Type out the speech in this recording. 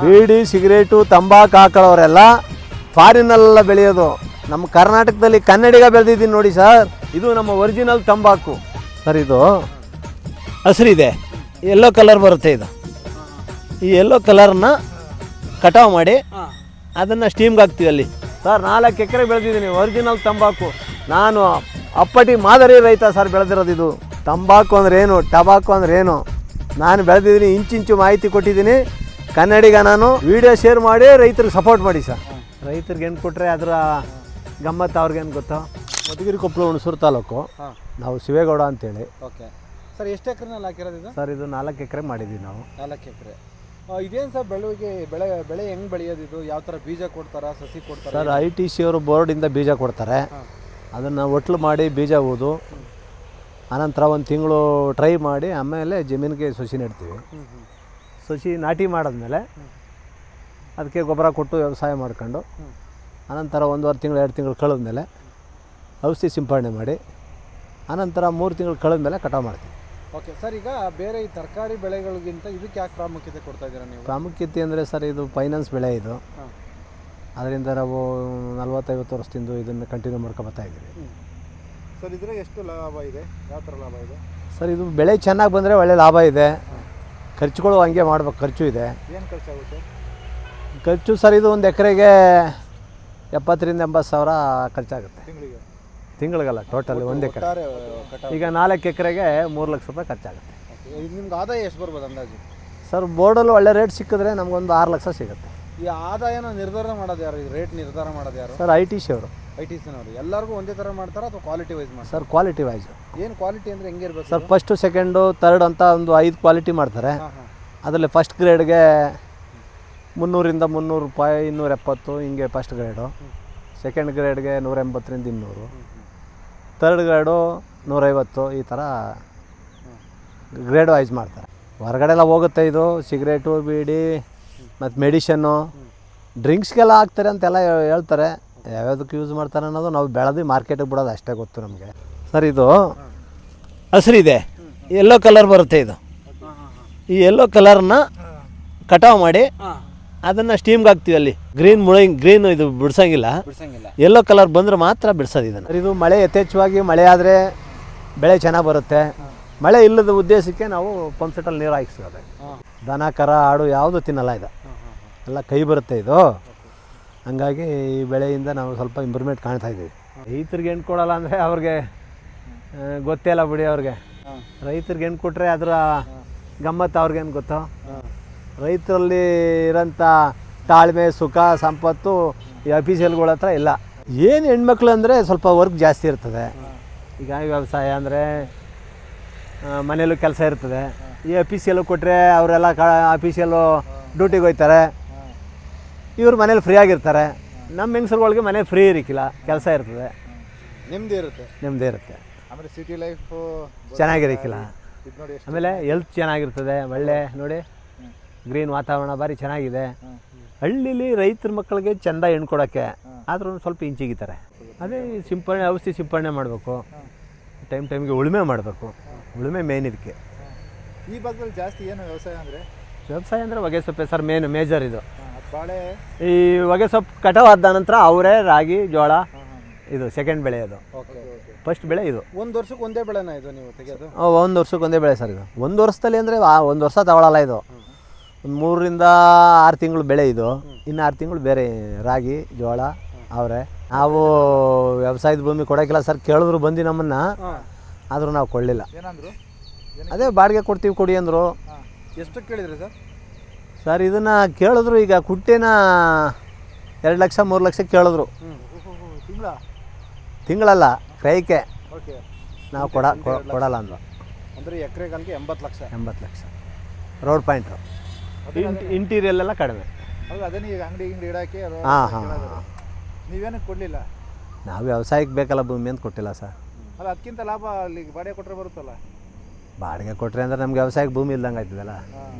ಬೀಡಿ, cigarette, ತಂಬಾಕು ಹಾಕೊಳ್ಳೋರೆಲ್ಲ ಫಾರಿನಲ್ಲೆಲ್ಲ ಬೆಳೆಯೋದು. ನಮ್ಮ ಕರ್ನಾಟಕದಲ್ಲಿ ಕನ್ನಡಿಗ ಬೆಳೆದಿದ್ದೀನಿ ನೋಡಿ ಸರ್. ಇದು ನಮ್ಮ ಒರಿಜಿನಲ್ ತಂಬಾಕು. ಸರ್, ಇದು ಹಸಿರಿದೆ. ಎಲ್ಲೋ ಕಲರ್ ಬರುತ್ತೆ ಇದು. ಈ ಎಲ್ಲೋ ಕಲರ್ನ ಕಟಾವು ಮಾಡಿ ಅದನ್ನು ಸ್ಟೀಮ್ಗೆ ಹಾಕ್ತೀವಿ ಅಲ್ಲಿ. ಸರ್, ನಾಲ್ಕು ಎಕರೆ ಬೆಳೆದಿದ್ದೀನಿ ಒರಿಜಿನಲ್ ತಂಬಾಕು. ನಾನು ಅಪ್ಪಟಿ ಮಾದರಿ ರೈತ ಸರ್ ಬೆಳೆದಿರೋದು ಇದು. ತಂಬಾಕು ಅಂದ್ರೆ ಏನು, ಟಬಾಕು ಅಂದ್ರೆ ಏನು? ನಾನು ಬೆಳೆದಿದ್ದೀನಿ, ಇಂಚಿಂಚು ಮಾಹಿತಿ ಕೊಟ್ಟಿದ್ದೀನಿ. ಕನ್ನಡಿಗ ನಾನು. ವಿಡಿಯೋ ಶೇರ್ ಮಾಡಿ ರೈತರಿಗೆ ಸಪೋರ್ಟ್ ಮಾಡಿ ಸರ್. ರೈತರಿಗೆ ಏನು ಕೊಟ್ಟರೆ ಅದರ ಗಮ್ಮತ್ತು ಅವ್ರಿಗೇನು ಗೊತ್ತು? ಮಧುಗಿರಿ ಕೊಪ್ಪಳ ಹುಣಸೂರು ತಾಲೂಕು. ನಾವು ಶಿವೇಗೌಡ ಅಂತೇಳಿ. ಓಕೆ. ಸರ್ ಎಷ್ಟು ಎಕರೆನಲ್ಲಿ ಹಾಕಿರೋದು ಇದು? ಸರ್ ಇದು ನಾಲ್ಕು ಎಕರೆ ಮಾಡಿದ್ದೀವಿ ನಾವು. ನಾಲ್ಕು ಎಕರೆ. ಇದೇನು ಸರ್ ಬೆಳವಿಗೆ ಬೆಳೆ ಬೆಳೆ ಹೆಂಗೆ ಬೆಳೆಯೋದು ಇದು? ಯಾವ ಥರ ಬೀಜ ಕೊಡ್ತಾರ ಸಸಿ ಕೊಡ್ತಾರೆ? ಸರ್ ಐ ಟಿ ಸಿ ಅವರು ಬೋರ್ಡಿಂದ ಬೀಜ ಕೊಡ್ತಾರೆ. ಅದನ್ನು ಒಟ್ಲು ಮಾಡಿ ಬೀಜ ಹೂದು. ಆನಂತರ ಒಂದು ತಿಂಗಳು ಟ್ರೈ ಮಾಡಿ ಆಮೇಲೆ ಜಮೀನಿಗೆ ಸಸಿ ನೆಡ್ತೀವಿ. ಸಸಿ ನಾಟಿ ಮಾಡಿದ್ಮೇಲೆ ಅದಕ್ಕೆ ಗೊಬ್ಬರ ಕೊಟ್ಟು ವ್ಯವಸಾಯ ಮಾಡ್ಕೊಂಡು ಆನಂತರ ಒಂದುವರೆ ತಿಂಗಳು ಎರಡು ತಿಂಗಳು ಕಳೆದ್ಮೇಲೆ ಔಷಧಿ ಸಿಂಪಡಣೆ ಮಾಡಿ ಆನಂತರ ಮೂರು ತಿಂಗಳು ಕಳೆದ್ಮೇಲೆ ಕಟಾವು ಮಾಡ್ತೀವಿ. ಓಕೆ ಸರ್ ಈಗ ಬೇರೆ ಈ ತರಕಾರಿ ಬೆಳೆಗಳಿಗಿಂತ ಇದಕ್ಕೆ ಯಾಕೆ ಪ್ರಾಮುಖ್ಯತೆ ಕೊಡ್ತಾ ಇದ್ದೀರಾ ನೀವು? ಪ್ರಾಮುಖ್ಯತೆ ಅಂದರೆ ಸರ್ ಇದು ಫೈನಾನ್ಸ್ ಬೆಳೆ ಇದು. ಅದರಿಂದ ನಾವು ನಲ್ವತ್ತೈವತ್ತು ವರ್ಷದಿಂದ ಇದನ್ನು ಕಂಟಿನ್ಯೂ ಮಾಡ್ಕೊ ಬರ್ತಾ ಇದ್ದೀವಿ. ಸರ್ ಇದ್ರೆ ಎಷ್ಟು ಲಾಭ ಇದೆ? ಯಾವ ಥರ ಲಾಭ ಇದೆ? ಸರ್ ಇದು ಬೆಳೆ ಚೆನ್ನಾಗಿ ಬಂದರೆ ಒಳ್ಳೆ ಲಾಭ ಇದೆ. ಖರ್ಚುಗಳು ಹಂಗೆ ಮಾಡ್ಬೇಕು ಖರ್ಚು ಇದೆ. ಏನು ಖರ್ಚಾಗುತ್ತೆ? ಖರ್ಚು ಸರ್ ಇದು ಒಂದು ಎಕರೆಗೆ ಎಪ್ಪತ್ತರಿಂದ ಎಂಬತ್ತು ಸಾವಿರ ಖರ್ಚಾಗುತ್ತೆ. ತಿಂಗಳಿಗೆ? ತಿಂಗಳಿಗಲ್ಲ ಟೋಟಲ್ ಒಂದು ಎಕರೆ. ಈಗ ನಾಲ್ಕು ಎಕರೆಗೆ ಮೂರು ಲಕ್ಷ ರೂಪಾಯಿ ಖರ್ಚಾಗುತ್ತೆ. ನಿಮ್ಗೆ ಆದಾಯ ಎಷ್ಟು ಬರ್ಬೋದು ಅಂದಾಜು? ಸರ್ ಬೋರ್ಡಲ್ಲಿ ಒಳ್ಳೆ ರೇಟ್ ಸಿಕ್ಕಿದ್ರೆ ನಮಗೊಂದು ಆರು ಲಕ್ಷ ಸಿಗುತ್ತೆ. ಈ ಆದಾಯನ ನಿರ್ಧಾರ ಮಾಡೋದು ಯಾರು? ಈ ರೇಟ್ ನಿರ್ಧಾರ ಮಾಡೋದು ಯಾರು? ಸರ್ ಐ ಟಿ ಸಿ ಅವರು. ಐ ಟಿ ಸಿನವರು ಎಲ್ಲರಿಗೂ ಒಂದೇ ಥರ ಮಾಡ್ತಾರಾ ಅಥವಾ ಕ್ವಾಲಿಟಿ ವೈಸ್ ಮಾಡ್ತಾರೆ? ಸರ್ ಕ್ವಾಲಿಟಿ ವೈಸ್ ಏನು ಕ್ವಾಲಿಟಿ ಅಂದರೆ ಹೆಂಗೆ ಇರಬೇಕು ಸರ್ ಫಸ್ಟು ಸೆಕೆಂಡು ತರ್ಡ್ ಅಂತ ಒಂದು ಐದು ಕ್ವಾಲಿಟಿ ಮಾಡ್ತಾರೆ. ಅದರಲ್ಲಿ ಫಸ್ಟ್ ಗ್ರೇಡ್ಗೆ ಮುನ್ನೂರಿಂದ ಮುನ್ನೂರು ರೂಪಾಯಿ ಇನ್ನೂರ ಎಪ್ಪತ್ತು ಹಿಂಗೆ ಫಸ್ಟ್ ಗ್ರೇಡು ಸೆಕೆಂಡ್ ಗ್ರೇಡ್ಗೆ ನೂರ ಎಂಬತ್ತರಿಂದ ಇನ್ನೂರು. ತರ್ಡ್ ಗ್ರೇಡು ನೂರೈವತ್ತು ಈ ಥರ ಗ್ರೇಡ್ ವೈಸ್ ಮಾಡ್ತಾರೆ. ಹೊರಗಡೆ ಎಲ್ಲ ಹೋಗುತ್ತೆ ಇದು ಸಿಗರೇಟು ಬೀಡಿ ಮತ್ತು ಮೆಡಿಷನ್ನು ಡ್ರಿಂಕ್ಸ್ಗೆಲ್ಲ ಹಾಕ್ತಾರೆ ಅಂತೆಲ್ಲ ಹೇಳ್ತಾರೆ. ಯಾವ್ಯಾವುದಕ್ಕೆ ಯೂಸ್ ಮಾಡ್ತಾರೆ ಅನ್ನೋದು ನಾವು ಬೆಳೆದು ಮಾರ್ಕೆಟಿಗೆ ಬಿಡೋದು ಅಷ್ಟೇ ಗೊತ್ತು ನಮಗೆ. ಸರ್ ಇದು ಹಸಿರಿದೆ ಎಲ್ಲೋ ಕಲರ್ ಬರುತ್ತೆ ಇದು. ಈ ಎಲ್ಲೋ ಕಲರ್ನ ಕಟಾವು ಮಾಡಿ ಅದನ್ನು ಸ್ಟೀಮ್ಗೆ ಹಾಕ್ತೀವಿ ಅಲ್ಲಿ. ಗ್ರೀನ್ ಮುಳಿ ಗ್ರೀನ್ ಇದು ಬಿಡ್ಸಂಗಿಲ್ಲ. ಎಲ್ಲೋ ಕಲರ್ ಬಂದರೆ ಮಾತ್ರ ಬಿಡ್ಸೋದು ಇದನ್ನು. ಇದು ಮಳೆ ಯಥೇಚ್ಛವಾಗಿ ಮಳೆ ಆದರೆ ಬೆಳೆ ಚೆನ್ನಾಗಿ ಬರುತ್ತೆ. ಮಳೆ ಇಲ್ಲದ ಉದ್ದೇಶಕ್ಕೆ ನಾವು ಪಂಪ್ ಸೆಟ್ಟಲ್ಲಿ ನೀರು ಹಾಕಿಸೋದು. ಹಾಂ. ದನ ಕರ ಆಡು ಯಾವುದು ತಿನ್ನಲ್ಲ ಇದು. ಎಲ್ಲ ಕೈ ಬರುತ್ತೆ ಇದು. ಹಂಗಾಗಿ ಈ ಬೆಳೆಯಿಂದ ನಾವು ಸ್ವಲ್ಪ ಇಂಪ್ರೂವ್ಮೆಂಟ್ ಕಾಣ್ತಾ ಇದ್ದೀವಿ. ರೈತರಿಗೆ ಹೆಣ್ಣು ಕೊಡೋಲ್ಲ ಅಂದರೆ ಅವ್ರಿಗೆ ಗೊತ್ತೇ ಇಲ್ಲ ಬಿಡಿ ಅವ್ರಿಗೆ. ರೈತರಿಗೆ ಹೆಣ್ಣು ಕೊಟ್ಟರೆ ಅದರ ಗಮ್ಮತ್ತು ಅವ್ರಿಗೇನು ಗೊತ್ತು? ರೈತರಲ್ಲಿ ಇರೋಂಥ ತಾಳ್ಮೆ, ಸುಖ, ಸಂಪತ್ತು ಈ ಅಫೀಷಿಯಲ್ಗಳ ಹತ್ರ ಇಲ್ಲ. ಏನು ಹೆಣ್ಮಕ್ಳು ಅಂದರೆ ಸ್ವಲ್ಪ ವರ್ಕ್ ಜಾಸ್ತಿ ಇರ್ತದೆ. ಈಗ ವ್ಯವಸಾಯ ಅಂದರೆ ಮನೇಲೂ ಕೆಲಸ ಇರ್ತದೆ. ಈ ಅಫೀಷಿಯಲ್ಗೆ ಕೊಟ್ಟರೆ ಅವರೆಲ್ಲ ಕ ಅಫೀಷಿಯಲ್ಲು ಡ್ಯೂಟಿಗೆ ಹೋಗ್ತಾರೆ. ಇವ್ರು ಮನೇಲಿ ಫ್ರೀ ಆಗಿರ್ತಾರೆ. ನಮ್ಮ ಹೆಂಗಸರುಗಳಿಗೆ ಮನೆ ಫ್ರೀ ಇರಕ್ಕಿಲ್ಲ ಕೆಲಸ ಇರ್ತದೆ. ನೆಮ್ಮದಿ ಇರುತ್ತೆ? ನೆಮ್ಮದಿ ಇರುತ್ತೆ. ಆಮೇಲೆ ಸಿಟಿ ಲೈಫು ಚೆನ್ನಾಗಿರಕ್ಕಿಲ್ಲ ಇದು ನೋಡಿ ಎಷ್ಟು ಆಮೇಲೆ ಹೆಲ್ತ್ ಚೆನ್ನಾಗಿರ್ತದೆ. ಒಳ್ಳೆ ನೋಡಿ ಗ್ರೀನ್ ವಾತಾವರಣ ಭಾರಿ ಚೆನ್ನಾಗಿದೆ. ಹಳ್ಳಿಲಿ ರೈತರ ಮಕ್ಕಳಿಗೆ ಚೆಂದ ಹೆಣ್ಣು ಕೊಡೋಕ್ಕೆ ಆದ್ರೂ ಸ್ವಲ್ಪ ಹಿಂಚಿಗಿತಾರೆ ಅದೇ ಈ ಸಿಂಪಡಣೆ ಔಷಧಿ ಸಿಂಪಡಣೆ ಮಾಡಬೇಕು. ಟೈಮ್ ಟೈಮ್ಗೆ ಉಳುಮೆ ಮಾಡಬೇಕು. ಉಳುಮೆ ಮೇನ್ ಇದಕ್ಕೆ. ಈ ಭಾಗದಲ್ಲಿ ಜಾಸ್ತಿ ಏನು ವ್ಯವಸಾಯ ಅಂದರೆ? ವ್ಯವಸಾಯ ಅಂದರೆ ಹೊಗೆ ಸೊಪ್ಪೆ ಸರ್ ಮೇನ್ ಮೇಜರ್ ಇದು. ಈ ಹೊಗೆ ಸೊಪ್ಪು ಕಟಾವ್ ಆದ ನಂತರ ಅವರೇ ರಾಗಿ ಜೋಳ ಇದು ಸೆಕೆಂಡ್ ಬೆಳೆ ಅದು. ಫಸ್ಟ್ ಬೆಳೆ ಇದು. ಒಂದು ವರ್ಷಕ್ಕೆ ಒಂದೇ ಬೆಳೆನಾ ಇದು ನೀವು ತೆಗೆಯೋದು? ಒಂದು ವರ್ಷಕ್ಕೆ ಒಂದೇ ಬೆಳೆ ಸರ್ ಇದು. ಒಂದು ವರ್ಷದಲ್ಲಿ ಅಂದರೆ ಒಂದು ವರ್ಷ ತಗೊಳ್ಳಲ್ಲ ಇದು. ಒಂದು ಮೂರರಿಂದ ಆರು ತಿಂಗಳು ಬೆಳೆ ಇದು. ಇನ್ನು ಆರು ತಿಂಗಳು ಬೇರೆ ರಾಗಿ ಜೋಳ ಅವರೆ. ನಾವು ವ್ಯವಸಾಯದ ಭೂಮಿ ಕೊಡೋಕ್ಕಿಲ್ಲ ಸರ್. ಕೇಳಿದ್ರು ಬಂದು ನಮ್ಮನ್ನು. ಆದರೂ ನಾವು ಕೊಡಲಿಲ್ಲ. ಅದೇ ಬಾಡಿಗೆ ಕೊಡ್ತೀವಿ ಕೊಡಿ ಅಂದರು. ಎಷ್ಟು ಕೇಳಿದ್ರಿ ಸರ್? ಸರ್ ಇದನ್ನು ಕೇಳಿದ್ರು ಈಗ ಕುಟ್ಟೆನ ಎರಡು ಲಕ್ಷ ಮೂರು ಲಕ್ಷ ಕೇಳಿದ್ರು. ತಿಂಗಳ? ತಿಂಗಳಲ್ಲ ಕ್ರಯಕ್ಕೆ ಓಕೆ. ನಾವು ಕೊಡ ಕೊಡಲ್ಲ ಅಂದ್ರೆ. ಅಂದರೆ ಎಕರೆಗಲ್ಗೆ ಎಂಬತ್ತು ಲಕ್ಷ. ಎಂಬತ್ತು ಲಕ್ಷ. Road point. ಇಂಟೀರಿಯಲ್ ಎಲ್ಲ ಕಡಿಮೆ. ಅಲ್ಲ ಅದೇ ಈಗ ಅಂಗಡಿ ಗಿಂಗಡಿ ಇಡೋಕ್ಕೆ ಹಾಂ ಹಾಂ ಹಾಂ ನೀವೇನಕ್ಕೆ ಕೊಡಲಿಲ್ಲ? ನಾವು ವ್ಯವಸಾಯಕ್ಕೆ ಬೇಕಲ್ಲ ಭೂಮಿ ಅಂತ ಕೊಟ್ಟಿಲ್ಲ ಸರ್. ಅಲ್ಲ ಅದಕ್ಕಿಂತ ಲಾಭ ಅಲ್ಲಿ ಬಾಡಿಗೆ ಕೊಟ್ಟರೆ ಬರುತ್ತಲ್ಲ? ಬಾಡಿಗೆ ಕೊಟ್ಟರೆ ಅಂದ್ರೆ ನಮ್ಗೆ ವ್ಯವಸಾಯಕ್ಕೆ ಭೂಮಿ ಇಲ್ದಂಗೆ ಆಯ್ತದಲ್ಲ ಹಾಂ.